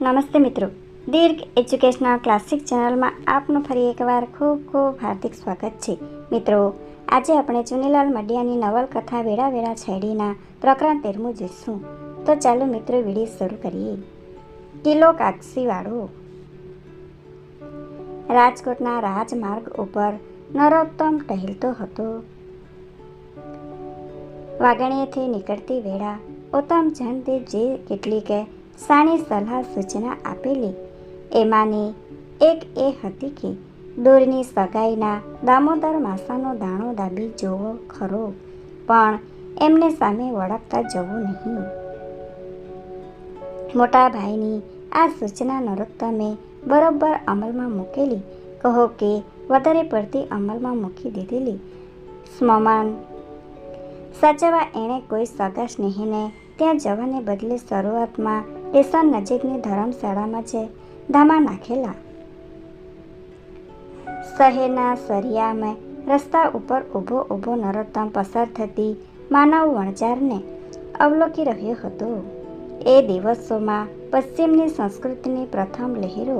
નમસ્તે મિત્રો. દીર્ઘ educational classic ચેનલમાં આપનું ફરી એકવાર ખૂબ ખૂબ હાર્દિક સ્વાગત છે. મિત્રો, આજે આપણે ચુનીલાલ મડિયાની નવલકથા વેળા વેળા છેડીના પ્રકરણ તેરમું જોઈશું. તો ચાલો મિત્રો, વીડિયો શરૂ કરીએ. કિલો કાક્ષીવાળો રાજકોટના રાજમાર્ગ ઉપર નરોત્તમ ટહેલતો હતો. વાગણીએથી નીકળતી વેળા ઉત્તમચંદે જે કેટલીક સાણી સલાહ સૂચના આપેલી. એમાંની એક એ હતી કે, દૂરની સગાઈના દામોદર માસાનો દાણો દાબી જોવો ખરો, પણ એમને સામે વળગતા જવું નહીં. મોટા ભાઈની આ સૂચના નરોત્તમે બરોબર અમલમાં મૂકેલી. કહો કે, વધારે પડતી અમલમાં મૂકી દીધેલી. સ્મમાન સાચવવા એણે કોઈ સગા સ્નેહીને ત્યાં જવાને બદલે શરૂઆતમાં સ્ટેશન નજીકની ધર્મશાળામાં જે ધામા નાખેલા. શહેરના સરિયામાં રસ્તા ઉપર ઊભો ઊભો નરોત્તમ પસાર થતી માનવ વણજારને અવલોકી રહ્યો હતો. એ દિવસોમાં પશ્ચિમની સંસ્કૃતિની પ્રથમ લહેરો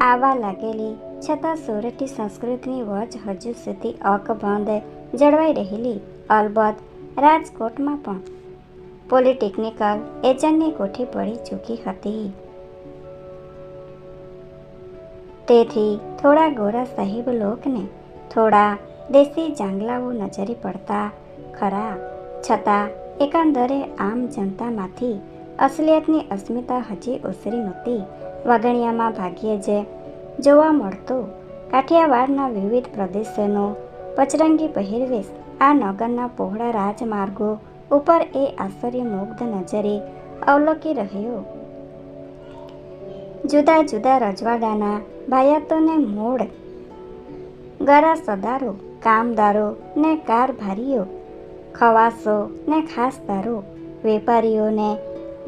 આવવા લાગેલી, છતાં સુરતી સંસ્કૃતિની વચ હજુ સુધી અકબંધ જળવાઈ રહેલી, અલબત્ત રાજકોટમાં પણ. પોલિટેકનિકલ એજન્ટની કોઠી પડી ચૂકી હતી. તેથી થોડા ગોરા સાહેબ લોકને થોડા દેશી જાંગલાઓ નજરે પડતા ખરા. છતાં એકંદરે આમ જનતામાંથી અસલિયતની અસ્મિતા હજી ઓસરી નહોતી. વાગણિયામાં ભાગ્યે જે જોવા મળતો કાઠિયાવાડના વિવિધ પ્રદેશોનો પચરંગી પહેરવેશ આ નગરના પહોળા રાજમાર્ગો ઉપર એ આશ્ચર્ય મુગ્ધ નજરે અવલોકી રહ્યો. જુદા જુદા રજવાડાના ભાયાતોને મૂળ ગરા સદારો, કામદારો ને કારભારીઓ, ખવાસો ને ખાસદારો, વેપારીઓને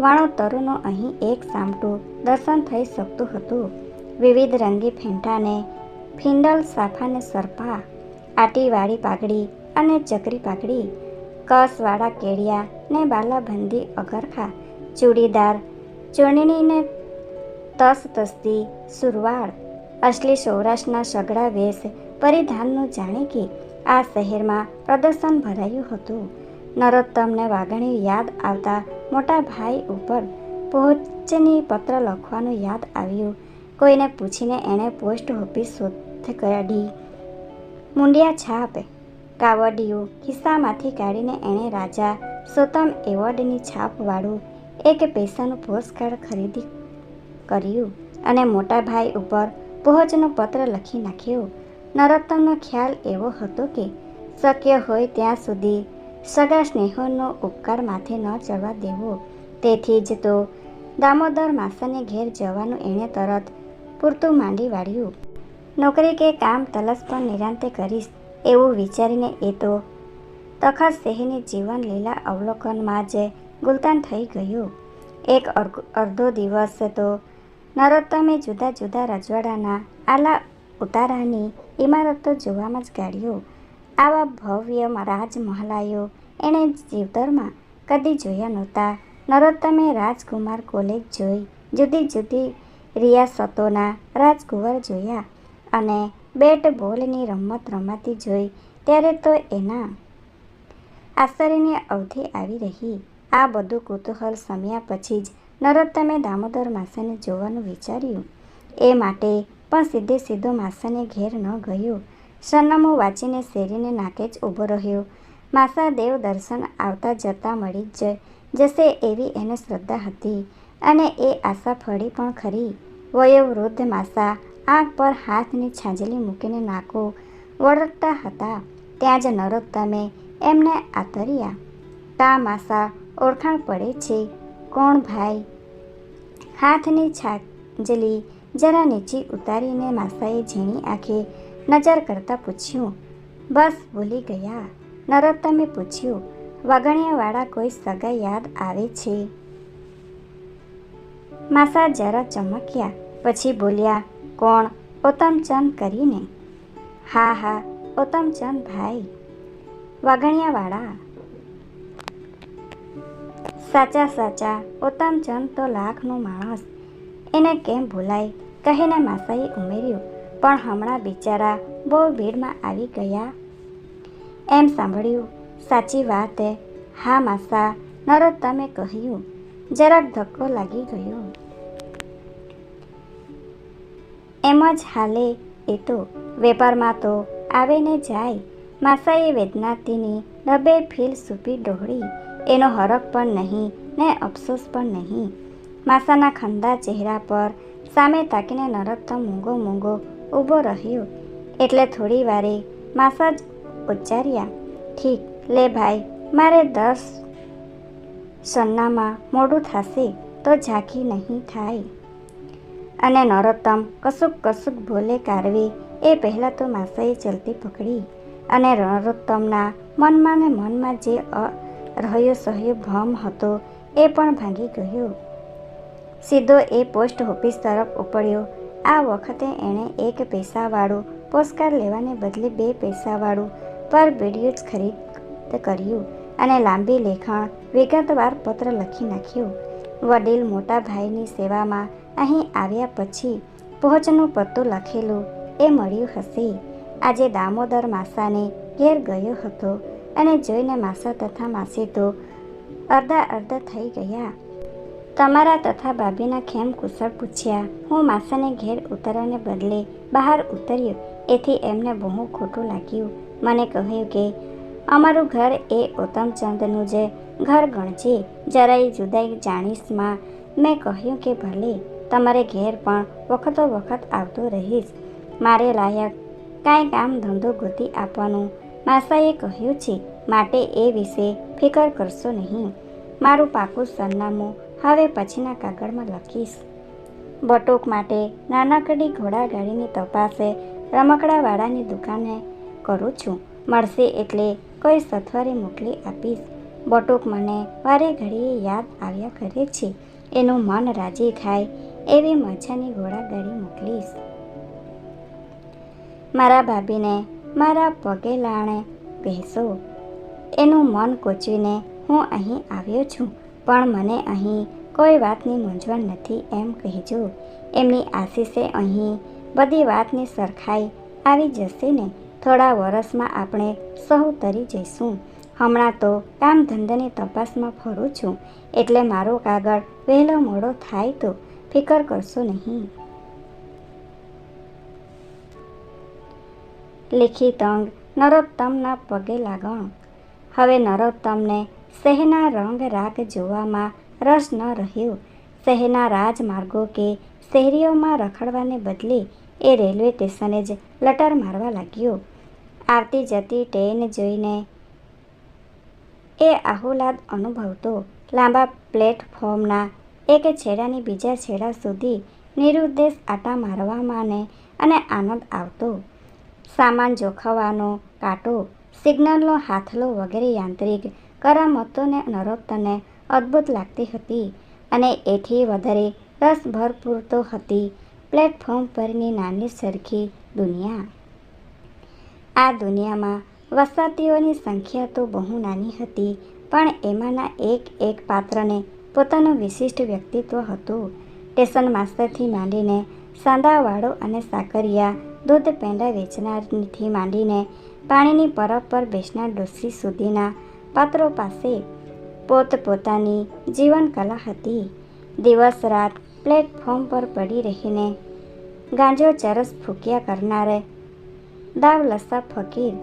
વાણોતરોનો અહીં એક સામટું દર્શન થઈ શકતું હતું. વિવિધ રંગી ફેંટાને, ફિંડલ, સાફાને સરપા, આટીવાળી પાઘડી અને ચકરી પાઘડી કસવાળા કેડિયા ને બાલાબંધી અગરખા, ચૂડીદાર ચૂણીને તસ તસ્તી સુરવાળ, અસલી સૌરાષ્ટ્રના સગડા વેશ પરિધાનનું જાણે કે આ શહેરમાં પ્રદર્શન ભરાયું હતું. નરોત્તમને વાગણી યાદ આવતા મોટા ભાઈ ઉપર પહોંચની પત્ર લખવાનું યાદ આવ્યું. કોઈને પૂછીને એણે પોસ્ટ ઓફિસ શોધ કાઢી. મુંડિયા છાપ કાવડિયું ખિસ્સામાંથી કાઢીને એણે રાજા સોતમ એવોર્ડની છાપવાળું એક પૈસાનું પોસ્ટકાર્ડ ખરીદી કર્યું અને મોટા ભાઈ ઉપર પહોંચનો પત્ર લખી નાખ્યો. નરોત્તમનો ખ્યાલ એવો હતો કે શક્ય હોય ત્યાં સુધી સગા સ્નેહોનો ઉપકાર માથે ન ચડવા દેવો. તેથી જ તો દામોદર માસાને ઘેર જવાનું એણે તરત પૂરતું માંડી વાળ્યું. નોકરી કે કામ તલસ પણ નિરાંતે કરીશ એવું વિચારીને એ તો તખત સિંહની જીવન લીલા અવલોકનમાં જ ગુલતાન થઈ ગયું. એક અડધો દિવસ તો નરોત્તમે જુદા જુદા રજવાડાના આલા ઉતારાની ઇમારતો જોવામાં જ ગાળ્યો. આવા ભવ્ય રાજમહલાયો એણે જીવતરમાં કદી જોયા નહોતા. નરોત્તમે રાજકુમાર કોલેજ જોઈ જુદી જુદી રિયાસતોના રાજકુંવર જોયા અને બેટ બોલની રમત રમાતી જોઈ ત્યારે તો એના આશ્ચર્યની અવધિ આવી રહી. આ બધું કુતૂહલ સમ્યા પછી જ નરોત્તમે દામોદર માસાને જોવાનું વિચાર્યું. એ માટે પણ સીધે સીધો માસાને ઘેર ન ગયો. સરનામું વાંચીને શેરીને નાકે જ ઊભો રહ્યો. માસા દેવ દર્શન આવતા જતા મળી જ જશે એવી એને શ્રદ્ધા હતી અને એ આશા ફળી પણ ખરી. વયોવૃદ્ધ માસા આંખ પર હાથની છાંજલી મૂકીને નાકો વળગતા હતા. ત્યાં જ નરોત્તમે એમને આતર્યા. તા માસા, ઓળખાણ પડે છે. કોણ ભાઈ? હાથની છાંજલી જરા નીચી ઉતારીને માસાએ ઝીણી આંખે નજર કરતાં પૂછ્યું, બસ ભૂલી ગયા? નરોત્તમે પૂછ્યું. વગણિયાવાળા કોઈ સગા યાદ આવે છે? માસા જરા ચમક્યા, પછી બોલ્યા કોણ ઉત્તમચંદ કરીને? હા હા ઉત્તમચંદ ભાઈ, વાઘણિયાવાળા. સાચા સાચા ઉત્તમચંદ તો લાખનો માણસ. એને કેમ ભૂલાય? કહીને માસાએ ઉમેર્યું, પણ હમણાં બિચારા બહુ ભીડમાં આવી ગયા. એમ સાંભળ્યું. સાચી વાત હા. માસા નરોત્તમે કહ્યું. જરાક ધક્કો લાગી ગયો. એમ જ હાલે. એ તો વેપારમાં તો આવે ને જાય. માસાએ વેદનાતીની ડબે ફીલ સૂપી ડોહળી. એનો હરખ પણ નહીં ને અફસોસ પણ નહીં. માસાના ખંદા ચહેરા પર સામે તાકીને નરકતો મૂંગો મૂંગો ઊભો રહ્યો. એટલે થોડી વારે માસા જ ઉચ્ચાર્યા, ઠીક, લે ભાઈ, મારે દસ સન્નામાં મોડું થશે તો ઝાંખી નહીં થાય. અને નરોત્તમ કશુંક કશુંક ભોલે કારવી, એ પહેલાં તો માસાએ ચલતી પકડી. અને નરોત્તમના મનમાં ને મનમાં જે રહ્યો સહ્યો ભ્રમ હતો, એ પણ ભાંગી ગયો. સીધો એ પોસ્ટ ઓફિસ તરફ ઉપડ્યો. આ વખતે એણે એક પૈસાવાળું પોસ્ટકાર્ડ લેવાને બદલે બે પૈસાવાળું પર વીડિયો ખરીદ કર્યું અને લાંબી લેખણ, વિગતવાર પત્ર લખી નાખ્યું. વડીલ મોટા ભાઈની સેવામાં અહીં આવ્યા પછી પહોંચનું પત્તું લખેલું એ મળ્યું હશે. આજે દામોદર માસાને ઘેર ગયો હતો અને જોઈને માસા તથા માસી તો અડધા અડધા થઈ ગયા. તમારા તથા ભાભીના ખેમ કુશળ પૂછ્યા, હું માસાને ઘેર ઉતરવાને બદલે બહાર ઉતર્યો? એથી એમને બહુ ખોટું લાગ્યું. મને કહ્યું કે, અમારું ઘર એ ઉત્તમચંદનું જે ઘર ગણજે. જરાય જુદાઈ જાણીશમાં. મેં કહ્યું કે, ભલે. તમારે ઘેર પણ વખતો વખત આવતો રહીશ. મારે લાયક કાંઈ કામ ધંધો ગોતી આપવાનું માસાએ કહ્યું છે. માટે એ વિશે ફિકર કરશો નહીં. મારું પાકું સરનામું હવે પછીના કાગળમાં લખીશ. બટોક માટે નાનકડી ઘોડાગાડીની તપાસે રમકડાવાળાની દુકાને કરું છું. મળશે એટલે કોઈ સથવારે મોકલી આપીશ. બટોક મને વારે ઘડીએ યાદ આવ્યા કરે છે. એનું મન રાજી થાય એવી મજાની ઘોડાગાડી મોકલીશ. મારા ભાભીને મારા પગે લાણે બેસો. એનું મન કોચવીને હું અહીં આવ્યો છું, પણ મને અહીં કોઈ વાતની મૂંઝવણ નથી એમ કહેજો. એમની આશીષે અહીં બધી વાતની સરખાઈ આવી જશે ને? થોડા વર્ષમાં આપણે સહુ તરી જઈશું. હમણાં તો કામ ધંધાની તપાસમાં ફરું છું, એટલે મારો કાગળ વહેલો મોડો થાય તો ફિકર કરશો નહીં. લિખિત અંગ નરોત્તમના પગે લાગણ. હવે નરોત્તમને શહેરના રંગ રાગ જોવામાં રસ ન રહ્યો? શહેરના રાજમાર્ગો કે શહેરીઓમાં રખડવાને બદલે એ રેલવે સ્ટેશને જ લટર મારવા લાગ્યો? આવતી જતી ટ્રેન જોઈને એ આહુલાદ અનુભવતો લાંબા પ્લેટફોર્મના એક છેડાની બીજા છેડા સુધી નિરુદ્દેશ આટા મારવામાં અને આનંદ આવતો. સામાન જોખવાનો, કાંટો, સિગ્નલનો હાથલો વગેરે યાંત્રિક કરામતોને નરોત્તને અદ્ભુત લાગતી હતી અને એથી વધારે રસ ભરપૂર તો હતી પ્લેટફોર્મ પરની નાની સરખી દુનિયા. આ દુનિયામાં વસાતીઓની સંખ્યા તો બહુ નાની હતી, પણ એમાંના એક એક પાત્રને પોતાનું વિશિષ્ટ વ્યક્તિત્વ હતું. સ્ટેશન માસ્તરથી માંડીને સાંદાવાળો અને સાકરિયા દૂધ પેંડા વેચનારથી માંડીને પાણીની પરબ પર બેસનાર ડોસી સુધીના પાત્રો પાસે પોતપોતાની જીવનકલા હતી. દિવસ રાત પ્લેટફોર્મ પર પડી રહીને ગાંજો ચરસ ફૂંક્યા કરનારે દાવલસા ફકીર,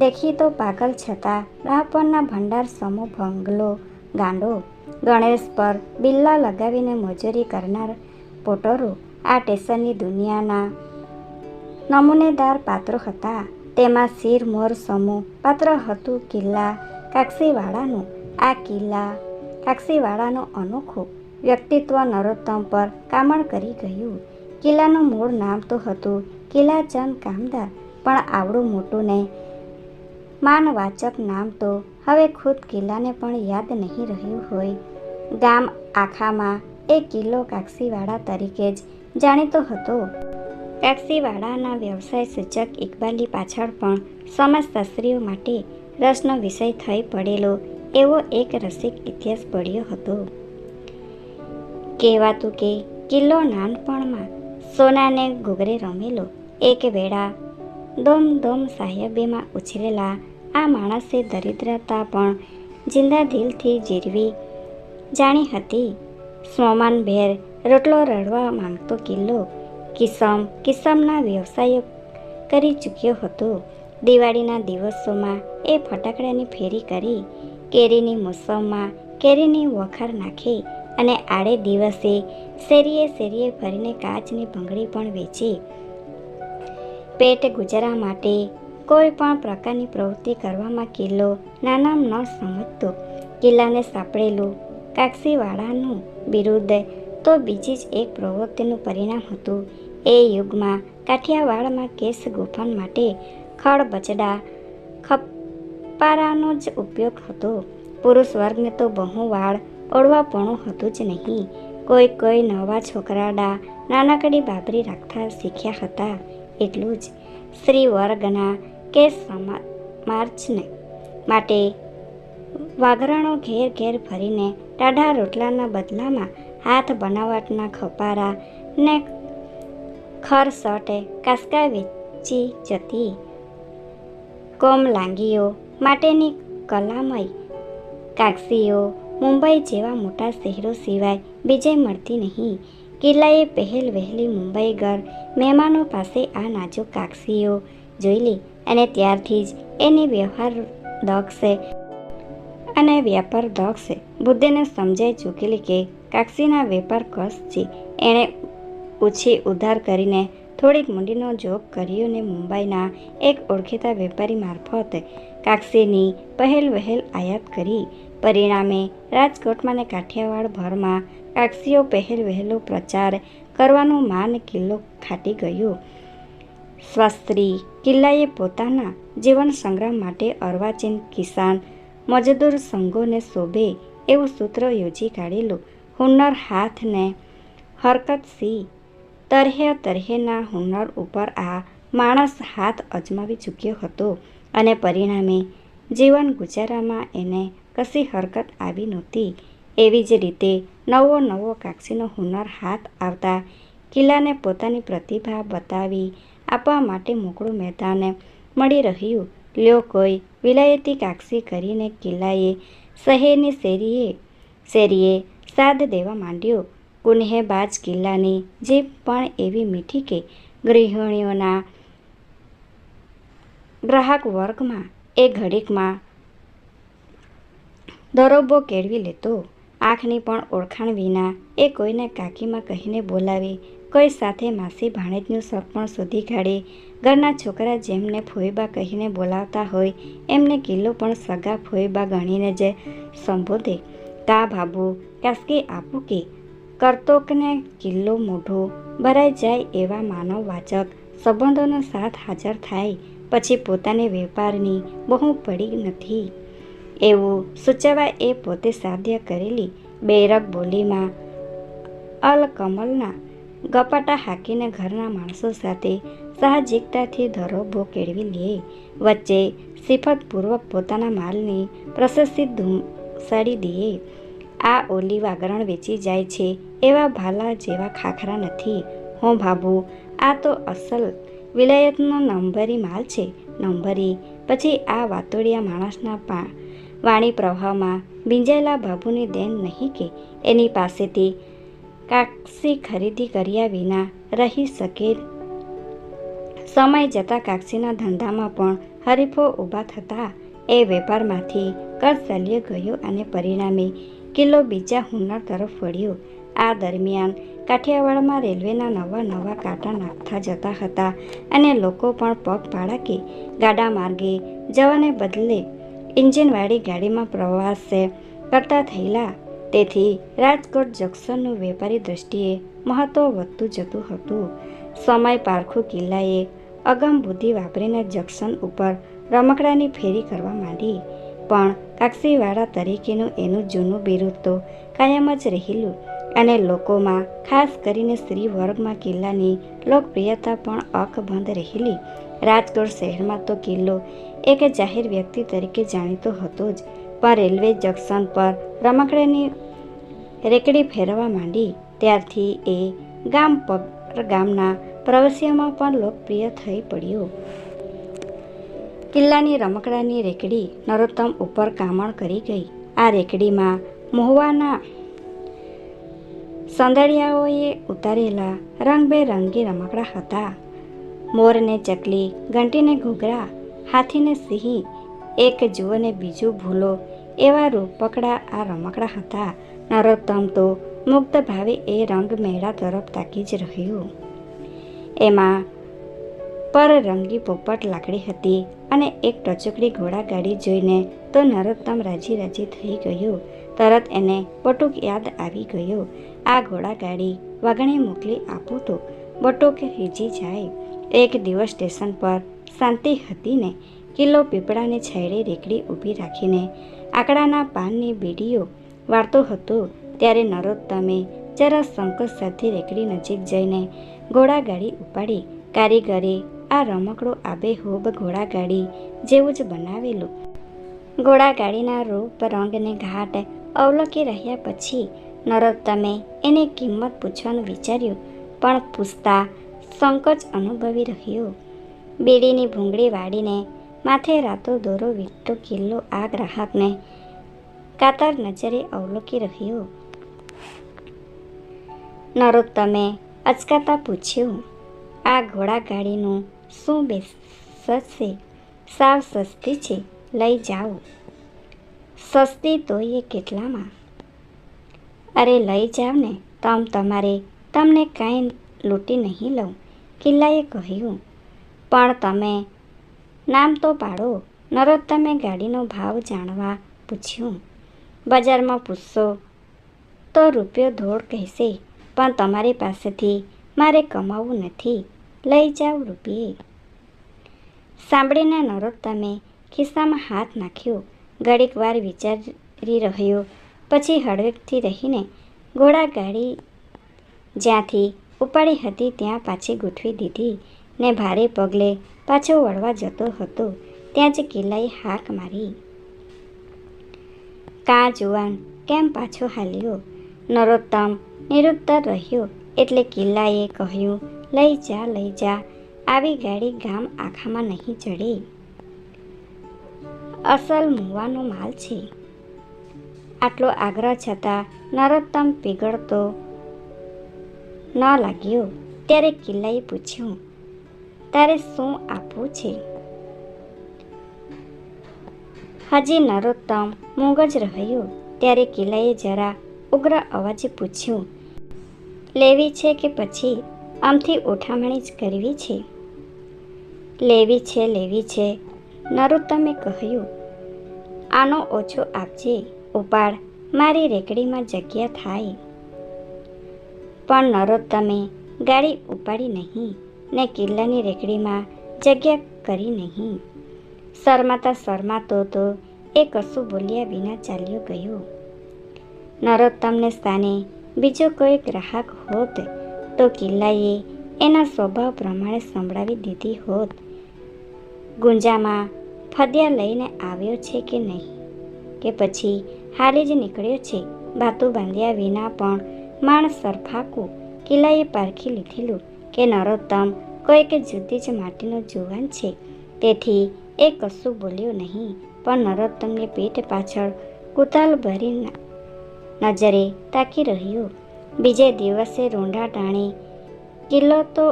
દેખી તો પાગલ છતાં રાહપરના ભંડાર સમૂહ ભંગલો ગાંડો ગણેશ પર બિલ્લા લગાવીને મજૂરી કરનાર પોટરો આ સ્ટેશનની દુનિયાના નમૂનેદાર પાત્રો હતા. તેમાં શિરમોર સમૂહ, પાત્ર હતું કિલ્લા કાક્ષીવાળાનું આ કિલ્લા કાક્ષીવાળાનું અનોખું વ્યક્તિત્વ નરોત્તમ પર કામણ કરી ગયું. કિલ્લાનું મૂળ નામ તો હતું કિલ્લાચંદ કામદાર, પણ આવડું મોટું ને માનવાચક નામ તો હવે ખુદ કિલ્લાને પણ યાદ નહીં રહ્યું હોય. ગામ આખામાં એ કિલ્લો કાકસીવાડા તરીકે જ જાણીતો હતો. કાકસીવાડાના વ્યવસાય સૂચક ઇકબાલની પાછળ પણ સમાજશાસ્ત્રીઓ માટે રસનો વિષય થઈ પડેલો એવો એક રસિક ઇતિહાસ પડ્યો હતો. કહેવાતું કે કિલ્લો નાનપણમાં સોનાને ઘૂઘરે રમેલો એક વેળા દોમ દોમ સાહેબેમાં ઉછરેલા આ માણસે દરિદ્રતા પણ જિંદા દિલથી જીરવી જાણી હતી. સ્વમાન ભેર રોટલો રડવા માંગતો કિલ્લો કિસમ કિસમના વ્યવસાયો કરી ચૂક્યો હતો. દિવાળીના દિવસોમાં એ ફટાકડાની ફેરી કરી, કેરીની મોસમમાં કેરીની વખાર નાખી અને આડે દિવસે શેરીએ શેરીએ ફરીને કાચની ભંગડી પણ વેચી. પેટ ગુજારા માટે કોઈ પણ પ્રકારની પ્રવૃત્તિ કરવામાં કિલ્લો નાનામ ન સમજતો. કિલ્લાને સાંપડેલું કાકસીવાળાનું બિરુદ તો બીજી જ એક પ્રવૃત્તિનું પરિણામ હતું. એ યુગમાં કાઠિયાવાડમાં કેસ ગોફન માટે ખડબચડા ખપારાનો જ ઉપયોગ હતો. પુરુષ વર્ગને તો બહુ વાળ, ઓળવાપણું હતું જ નહીં. કોઈ કોઈ નવા છોકરાડા નાનકડી બાબરી રાખતા શીખ્યા હતા. એટલું જ. સ્ત્રી વર્ગના કેસ માર્ચને માટે વાઘરણો ઘેર ઘેર ફરીને ટાઢા રોટલાના બદલામાં હાથ બનાવટના ખપારા ને ખરસટે કાસકા વેચી જતી કોમલાંગીઓ માટેની કલામય કાકસીઓ, મુંબઈ જેવા મોટા શહેરો સિવાય બીજે મળતી નહીં. કિલ્લાએ પહેલ વહેલી મુંબઈ ઘર મહેમાનો પાસે આ નાજુક કાકસીઓ જોઈ લી અને ત્યારથી જ એની વ્યવહાર દક્ષે અને વ્યાપાર દક્ષે બુદ્ધિને સમજાઈ ચૂકેલી કે કાકસીના વેપાર કશ છે એણે ઓછી ઉધાર કરીને થોડીક મૂડીનો જોગ કર્યો ને મુંબઈના એક ઓળખીતા વેપારી મારફત કાકસીની પહેલ વહેલ આયાત કરી. પરિણામે રાજકોટમાં ને કાઠિયાવાડ ભરમાં કાકસીઓ પહેલ વહેલો પ્રચાર કરવાનું માન કિલ્લો ખાટી ગયો. સ્વસ્ત્રી કિલ્લાએ પોતાના જીવન સંગ્રામ માટે અર્વાચીન કિસાન મજદૂર સંઘોને શોભે એવું સૂત્ર યોજી કાઢેલું. હુન્નર હાથને હરકત સી. તરહે તરહેના હુન્નર ઉપર આ માણસ હાથ અજમાવી ચૂક્યો હતો અને પરિણામે જીવન ગુજારામાં એને કશી હરકત આવી નહોતી. એવી જ રીતે નવો નવો કાક્ષીનો હુનર હાથ આવતા કિલ્લાને પોતાની પ્રતિભા બતાવી આપવા માટે મોકળું મેદાન મળી રહ્યું. લ્યો કોઈ વિલાયતી કાક્ષી કરીને કિલ્લાએ શહેરની શેરીએ શેરીએ સાદ દેવા માંડ્યો. કુન્હેબાજ કિલ્લાની જે પણ એવી મીઠી કે ગૃહિણીઓના ગ્રાહક વર્ગમાં એ ઘડીકમાં દરોબો કેળવી લેતો. આંખની પણ ઓળખાણ વિના એ કોઈને કાકીમાં કહીને બોલાવી, કોઈ સાથે માસી ભાણેજનું સરપણ શોધી કાઢે ઘરના છોકરા જેમને ફોઈબા કહીને બોલાવતા હોય, એમને કિલ્લો પણ સગા ફોઈબા ગણીને જે સંબોધે કા ભાબુ કાસકી આપું કે? કરતોકને કિલ્લો મોઢો ભરાઈ જાય એવા માનવવાચક સંબંધોનો સાથ હાજર થાય, પછી પોતાને વેપારની બહુ પડી નથી. એવું સૂચવવા એ પોતે સાધ્ય કરેલી બેરક બોલીમાં અલકમલના ગપાટા હાકીને ઘરના માણસો સાથે સાહજિકતાથી ધરોબો કેળવી લે. વચ્ચે સિફતપૂર્વક પોતાના માલની પ્રશસ્તિ ધૂમસાડી દે. આ ઓલી વાગરણ વેચી જાય છે એવા ભાલા જેવા ખાખરા નથી. હું ભાભુ, આ તો અસલ વિલાયતનો નંબરી માલ છે. નંબરી, પછી આ વાતોડિયા માણસના પા, વાણી પ્રવાહમાં ભીંજાયેલા બાબુની દેન નહીં કે એની પાસેથી કાક્ષી ખરીદી કર્યા વિના રહી શકે. સમય જતાં કાક્ષીના ધંધામાં પણ હરીફો ઊભા થતા એ વેપારમાંથી કદ ચાલ્યો ગયો અને પરિણામે કિલ્લો બીજા હુન્નર તરફ વળ્યો. આ દરમિયાન કાઠિયાવાડમાં રેલવેના નવા નવા કાંટા નાખતા જતા હતા અને લોકો પણ પગ કે ગાડા માર્ગે જવાને બદલે ઇન્જિનવાળી ગાડીમાં પ્રવાસે કરતા થયેલા તેથી રાજકોટ જંકશનનું વેપારી દૃષ્ટિએ મહત્ત્વ વધતું જતું હતું. સમય પારખું કિલ્લાએ અગમ બુદ્ધિ વાપરીને જંકશન ઉપર રમકડાની ફેરી કરવા માંડી. પણ કાક્ષીવાળા તરીકેનું એનું જૂનું બિરુદ તો કાયમ જ રહેલું અને લોકોમાં ખાસ કરીને સ્ત્રી વર્ગમાં કિલ્લાની લોકપ્રિયતા પણ અકબંધ રહેલી. રાજકોટ શહેરમાં તો કિલ્લો એક જાહેર વ્યક્તિ તરીકે જાણીતો હતો જ. પણ રેલવે જંકશન પર રમકડાની રેકડી ફેરવા માંડી. ત્યારથી એ ગામ પર ગામના પ્રવાસીઓમાં પણ લોકપ્રિય થઈ પડ્યું. કિલ્લાની રમકડાની રેકડી નરોત્તમ ઉપર કામણ કરી ગઈ. આ રેકડીમાં મહુવાના સંદળિયાઓએ ઉતારેલા રંગબેરંગી રમકડા હતા. મોરને ચકલી, ઘંટીને ઘૂઘરા, હાથીને સિંહ, એક જુઓ ને બીજું ભૂલો એવા રૂપકડા આ રમકડા હતા. નરોત્તમ તો મુક્ત ભાવે એ રંગ મેળા તરફ તાકી જ રહ્યો. એમાં પરરંગી પોપટ લાકડી હતી અને એક ટચુકડી ઘોડાગાડી જોઈને તો નરોત્તમ રાજી રાજી થઈ ગયો. તરત એને બટુક યાદ આવી ગયો. આ ઘોડાગાડી વગણે મોકલી આપું તો બટુક હીજી જાય. એક દિવસ સ્ટેશન પર શાંતિ હતી ને, કિલ્લો પીપળાને છેડે રેકડી ઊભી રાખીને આકડાના પાનની બીડીઓ વાળતો હતો ત્યારે નરોત્તમે જરા સંકોચ સાથે રેકડી નજીક જઈને ઘોડાગાડી ઉપાડી કારીગરે આ રમકડું આબેહૂબ ઘોડાગાડી જેવું જ બનાવેલું. ઘોડાગાડીના રૂપ, રંગને ઘાટ અવલોકી રહ્યા પછી નરોત્તમે એની કિંમત પૂછવાનું વિચાર્યું, પણ પૂછતા સંકોચ અનુભવી રહ્યો. બીડીની ભૂંગળી વાળીને માથે રાતો દોરો વીટતો કિલ્લો આ ગ્રાહકને કાતર નજરે અવલોકી રહ્યો. નરોત્તમે અચકાતા પૂછ્યું, આ ઘોડાગાડીનું શું બેસશે? સાવ સસ્તી છે, લઈ જાઓ. સસ્તી તો એ કેટલામાં? અરે લઈ જાઓ ને તમ તમારે તમને કાંઈ લૂંટી નહીં લઉં, કિલ્લાએ કહ્યું. પણ તમે નામ તો પાડો. નરોત્તમે ગાડીનો ભાવ જાણવા પૂછ્યું. બજારમાં પૂછશો, તો રૂપિયો ધોળ કહેશે, પણ તમારી પાસેથી મારે કમાવવું નથી. લઈ જાઓ રૂપિયે. સાંભળીને નરોત્તમે ખિસ્સામાં હાથ નાખ્યો. ઘડીક વાર વિચારી રહ્યો, પછી હળવેકથી રહીને ઘોડા ગાડી જ્યાંથી ઉપાડી હતી ત્યાં પાછી ગોઠવી દીધી ને ભારે પગલે પાછો વળવા જતો હતો, ત્યાં જ કિલ્લાએ હાક મારી. કા જુવાન, કેમ પાછો હાલ્યો? નરોત્તમ નિરુત્તર રહ્યો, એટલે કિલ્લાએ કહ્યું, લઈ જા લઈ જા, આવી ગાડી ગામ આખામાં નહીં ચડે. અસલ મુવાનો માલ છે. આટલો આગ્રહ છતાં નરોત્તમ પીગળતો ન લાગ્યો. ત્યારે કિલ્લાએ પૂછ્યું તારે શું આપવું છે? હજી નરોત્તમ મૂંગ જ રહ્યો. ત્યારે કિલ્લાએ જરા ઉગ્ર અવાજે પૂછ્યું, લેવી છે કે પછી? આમથી ઉઠામણી જ કરવી છે? લેવી છે લેવી છે. નરોત્તમે કહ્યું, આનો ઓછો આપજે. ઉપાડ, મારી રેકડીમાં જગ્યા થાય. પણ નરોત્તમે ગાડી ઉપાડી નહીં. ને કિલ્લાની રેકડીમાં જગ્યા કરી નહીં. શરમાતા શરમાતો તો એ કશું બોલ્યા વિના ચાલ્યો ગયો. નરોત્તમને સ્થાને બીજો કોઈ ગ્રાહક હોત તો કિલ્લાએ એના સ્વભાવ પ્રમાણે સંભળાવી દીધી હોત. ગુંજામાં ફદિયા લઈને આવ્યો છે કે નહીં? કે પછી હાલે જ નીકળ્યો છે? બાતું બાંધ્યા વિના પણ માણસ સરફાકું કિલ્લાએ પારખી લીધેલું કે નરોત્તમ, કોઈક જુદી જ માટીનો જુવાન છે. તેથી એ કશું બોલ્યો નહીં, પણ નરોત્તમને પીઠ પાછળ કુતાલ ભરી નજરે તાકી રહ્યો. બીજે દિવસે રૂંઢા ટાણી કિલ્લો તો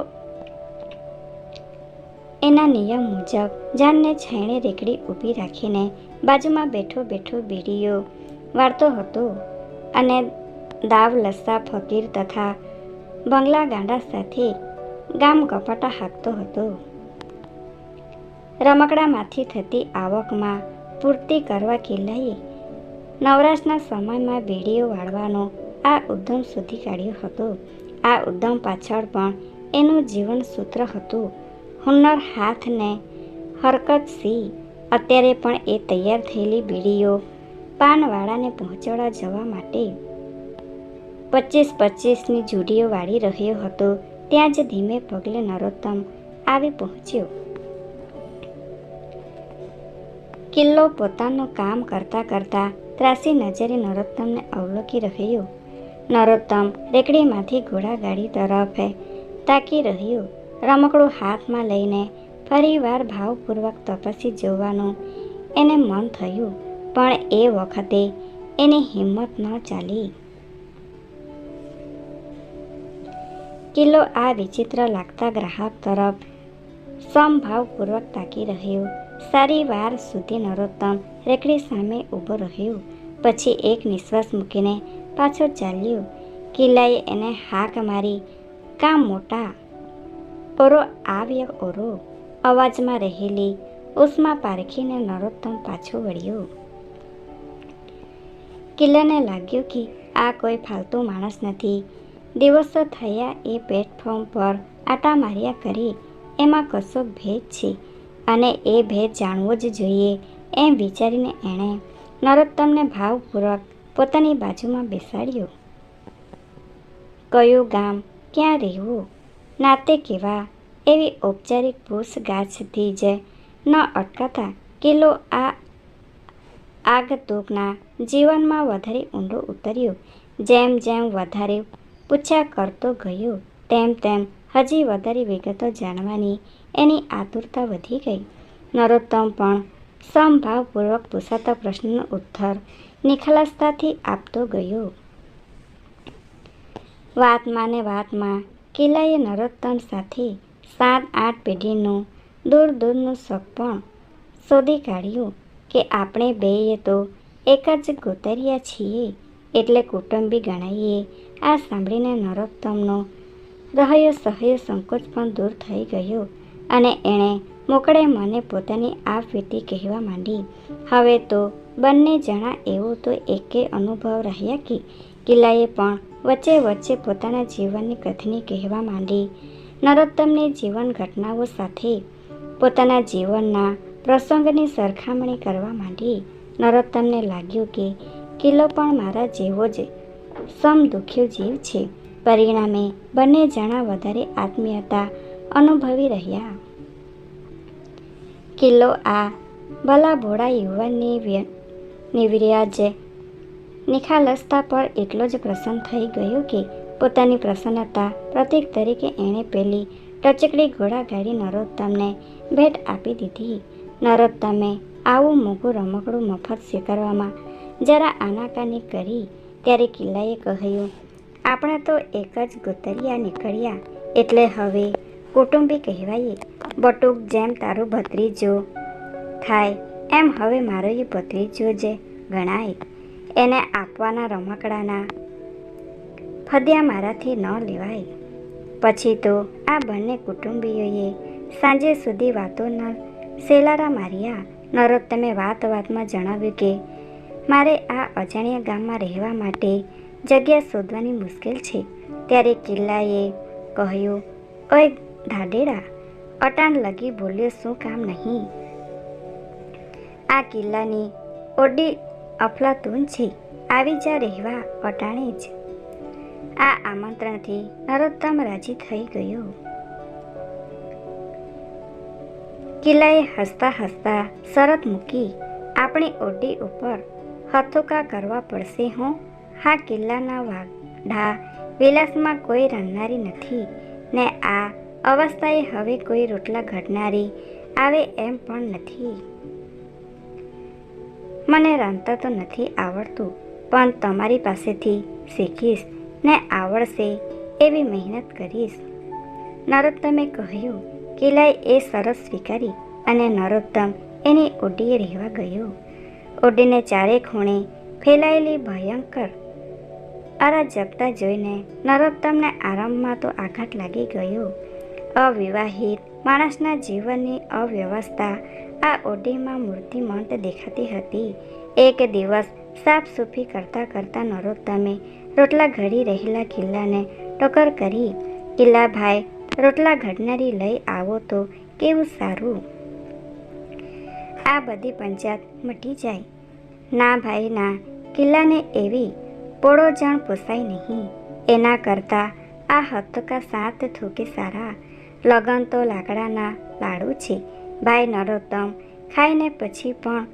એના નિયમ મુજબ જાનને છેણે રેકડી ઊભી રાખીને બાજુમાં બેઠો બેઠો બીડીઓ વાળતો હતો અને દાવ લસ્સા ફકીર તથા બંગલા ગાંડા સાથે ગામ કપાટા હાંકતો હતો. રમકડામાંથી થતી આવકમાં પૂર્તિ કરવા કિલ્લાએ નવરાશના સમયમાં બેડીઓ વાળવાનો આ ઉદ્યમ સુધી કાઢ્યો હતો. આ ઉદ્યમ પાછળ પણ એનું જીવન સૂત્ર હતું. હુન્નર હાથને હરકત સી અત્યારે પણ એ તૈયાર થયેલી બીડીઓ પાનવાળાને પહોંચાડવા જવા માટે પચીસ પચીસની જુડીઓ વાળી રહ્યો હતો. ત્યાં જ ધીમે પગલે નરોત્તમ આવી પહોંચ્યો. કિલ્લો પોતાનું કામ કરતા કરતા ત્રાસી નજરે નરોત્તમને અવલોકી રહ્યો. નરોત્તમ રેકડીમાંથી ઘોડાગાડી તરફ તાકી રહ્યું. રમકડું હાથમાં લઈને ફરીવાર ભાવપૂર્વક તપસી જોવાનું એને મન થયું, પણ એ વખતે એની હિંમત ન ચાલી. કિલ્લો આ વિચિત્ર લાગતા ગ્રાહક તરફ સમભાવપૂર્વક તાકી રહ્યો. સારી વાર સુધી નરોત્તમ રેકડી સામે ઊભો રહ્યો. પછી એક નિશ્વાસ મૂકીને પાછો ચાલ્યો. કિલ્લાએ એને હાક મારી કામ મોટા? ઓરો આવ્યો ઓરો. અવાજમાં રહેલી ઉષ્મા પારખીને નરોત્તમ પાછો વળ્યો. કિલ્લાને લાગ્યું કે આ કોઈ ફાલતુ માણસ નથી. દિવસો થયા એ પ્લેટફોર્મ પર આટા માર્યા કરી. એમાં કશો ભેદ છે અને એ ભેદ જાણવો જ જોઈએ એમ વિચારીને એણે નરોત્તમને ભાવપૂર્વક પોતાની બાજુમાં બેસાડ્યો. કયું ગામ? ક્યાં રહેવું? નાતે કેવા? એવી ઔપચારિક પૂછગાછથી જ ન અટકાતા કિલ્લો આ આગતુકના જીવનમાં વધારે ઊંડો ઉતર્યો. જેમ જેમ વધારે પૂછ્યા કરતો ગયો. તેમ તેમ હજી વધારે વિગતો જાણવાની એની આતુરતા વધી ગઈ. નરોત્તમ પણ સમભાવપૂર્વક પૂછાતા પ્રશ્નનો ઉત્તર નિખાલસતાથી આપતો ગયો. વાતમાં ને વાતમાં કિલ્લાએ નરોત્તમ સાથે સાત આઠ પેઢીનું દૂર દૂરનું શક પણ શોધી કાઢ્યું કે આપણે બેએ તો એક જ ગોતરિયા છીએ એટલે કુટુંબી ગણાઈએ આ સાંભળીને નરોત્તમનો રહ્યો સહ્ય સંકોચ પણ દૂર થઈ ગયો અને એણે મોકળે મને પોતાની આ ફીતી કહેવા માંડી. હવે તો બંને જણા એવો તો એકે અનુભવ રહ્યા કે કિલ્લાએ પણ વચ્ચે વચ્ચે પોતાના જીવનની કથની કહેવા માંડી. નરોત્તમની જીવન ઘટનાઓ સાથે પોતાના જીવનના પ્રસંગની સરખામણી કરવા માંડી. નરોત્તમને લાગ્યું કે કિલ્લો પણ મારા જેવો જ સમદુખ્યો જીવ છે. પરિણામે બંને જણા વધારે આત્મીયતા અનુભવી રહ્યા. કિલ્લો આ ભલા ભોળા યુવાનની નિવર્યા જ નિખાલસતા પર એટલો જ પ્રસન્ન થઈ ગયો કે પોતાની પ્રસન્નતા પ્રતીક તરીકે એણે પેલી ટચકડી ઘોડાગાડી નરોત્તમને ભેટ આપી દીધી. નરોત્તમે આવું મોઘું રમકડું મફત સ્વીકારવામાં જરા આનાકાની કરી ત્યારે કિલ્લાએ કહ્યું, આપણે તો એક જ ગોતરિયા નીકળ્યા. એટલે હવે કુટુંબી કહેવાય બટુક જેમ તારું ભત્રીજો થાય, એમ હવે મારો એ ભત્રીજો જે ગણાય. એને આપવાના રમકડાના ફદ્યા મારાથી ન લેવાય. પછી તો આ બંને કુટુંબીઓએ સાંજે સુધી વાતોના સેલારા માર્યા નરોત્તમે વાત વાતમાં જણાવ્યું કે મારે આ અજાણ્યા ગામમાં રહેવા માટે જગ્યા શોધવાની મુશ્કેલ છે. ત્યારે કિલ્લાએ કહ્યું, ઓય ધાડેડા અટાણ લગી બોલ્યો શું કામ નહીં? આ કિલ્લાની ઓડી અફલાતુન છે. આવી જા રહેવા અટાણે જ. આ આમંત્રણથી નરોત્તમ રાજી થઈ ગયો. કિલ્લાએ હસતા હસતા શરત મૂકી આપણી ઓડી ઉપર હથોકા કરવા પડશે, હું? હા, કિલ્લાના વાઢા વિલાસમાં કોઈ રણનારી નથી. ને આ અવસ્થાએ હવે કોઈ રોટલા ઘડનારી આવે એમ પણ નથી. મને રાંધતા તો નથી આવડતું, પણ તમારી પાસેથી શીખીશ ને આવડશે એવી મહેનત કરીશ. નરોત્તમે કહ્યું, કિલ્લાએ એ સરસ સ્વીકારી અને નરોત્તમ એની ઓડીએ રહેવા ગયો. ઓડીને ચારે ખૂણે ફેલાયેલી ભયંકર આરા જપતા જોઈને નરોત્તમને આરામમાં તો આઘાત લાગી ગયો. અવિવાહિત માણસના જીવનની અવ્યવસ્થા આ ઓડીમાં મૂર્તિમંત દેખાતી હતી. એક દિવસ સાફ સૂફી કરતાં કરતાં નરોત્તમે રોટલા ઘડી રહેલા કિલ્લાને ટોકર કરી, કિલ્લાભાઈ, રોટલા ઘડનારી લઈ આવો તો કેવું સારું? આ બધી પંચાયત મટી જાય. ના ભાઈ, ના. કિલ્લાને એવી પોળો જણ પોસાય નહીં. એના કરતાં આ હતકા સાત થૂકે સારા. લગન તો લાકડાના લાડુ છે. ભાઈ નરોત્તમ, ખાઈને પછી પણ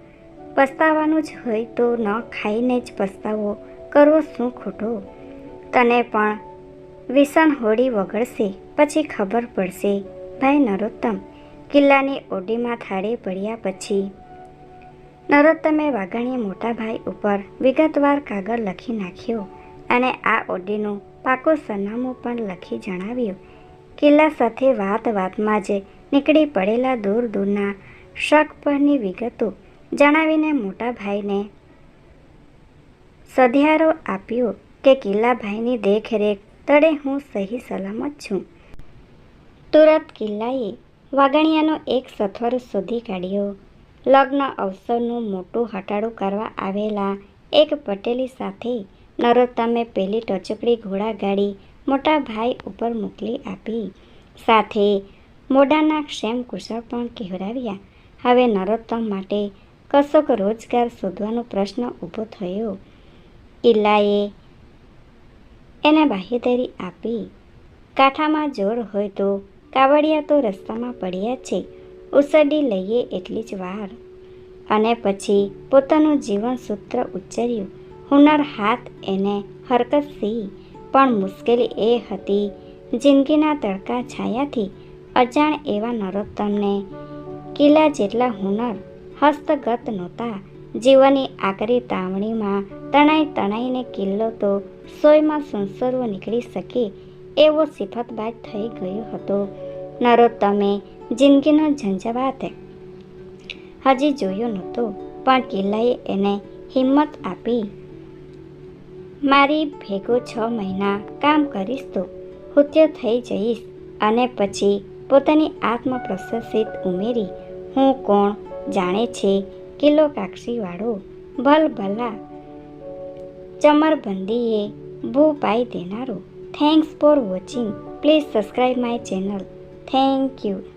પસ્તાવાનું જ હોય તો ન ખાઈને જ પસ્તાવો કરવો શું ખોટો? તને પણ વિસન હોડી વગડશે, પછી ખબર પડશે. ભાઈ નરોત્તમ કિલ્લાની ઓડીમાં થાળી પડ્યા પછી. નરોત્તમે વાઘાણીએ મોટા ભાઈ ઉપર વિગતવાર કાગળ લખી નાખ્યો અને આ ઓડીનું પાકું સરનામું પણ લખી જણાવ્યું. કિલ્લા સાથે વાત વાતમાં જ નીકળી પડેલા દૂર દૂરના શક પરની વિગતો જણાવીને મોટા ભાઈને સધિયારો આપ્યો કે કિલ્લાભાઈની દેખરેખ તળે હું સહી સલામત છું. તુરત કિલ્લાએ વાગણિયાનો એક સથવર શોધી કાઢ્યો. લગ્ન અવસરનું મોટું હટાડું કરવા આવેલા એક પટેલી સાથે નરોત્તમે પેલી ટચુકડી ઘોડાગાડી મોટા ભાઈ ઉપર મોકલી આપી. સાથે મોઢાના ક્ષેમ કુશળ પણ કહેવરાવ્યા હવે નરોત્તમ માટે કશોક રોજગાર શોધવાનો પ્રશ્ન ઊભો થયો. કિલ્લાએ એને બાહેધરી આપી. કાંઠામાં જોર હોય તો કાવડિયા તો રસ્તામાં પડ્યા છે. ઉસડી લઈએ એટલી જ વાર. અને પછી પોતાનું જીવન સૂત્ર ઉચ્ચર્યું. હુનર હાથ એને હરકત સી પણ મુશ્કેલી એ હતી, જિંદગીના તડકા છાયાથી, અજાણ એવા નરોત્તમને કિલ્લા જેટલા હુનર, હસ્તગત નહોતા. જીવનની આકરી તાવણીમાં તણાઈ તણાઈને કિલ્લો તો સોયમાં સંસર્વો નીકળી શકે, એવો સિફતબાજ થઈ ગયો હતો. નરોત્તમે જિંદગીનો ઝંઝવાત હજી જોયો નહોતો, પણ કિલ્લાએ એને હિંમત આપી. મારી ભેગો છ મહિના કામ કરીશ તો હુત્ય થઈ જઈશ અને પછી પોતાની આત્મપ્રશંસિત ઉમેરી હું કોણ જાણે છે કિલ્લો કાક્ષીવાળો ભલ ભલા ચમરબંધીએ ભૂ પાઈ દેનારો. Thanks for watching please subscribe my channel Thank you.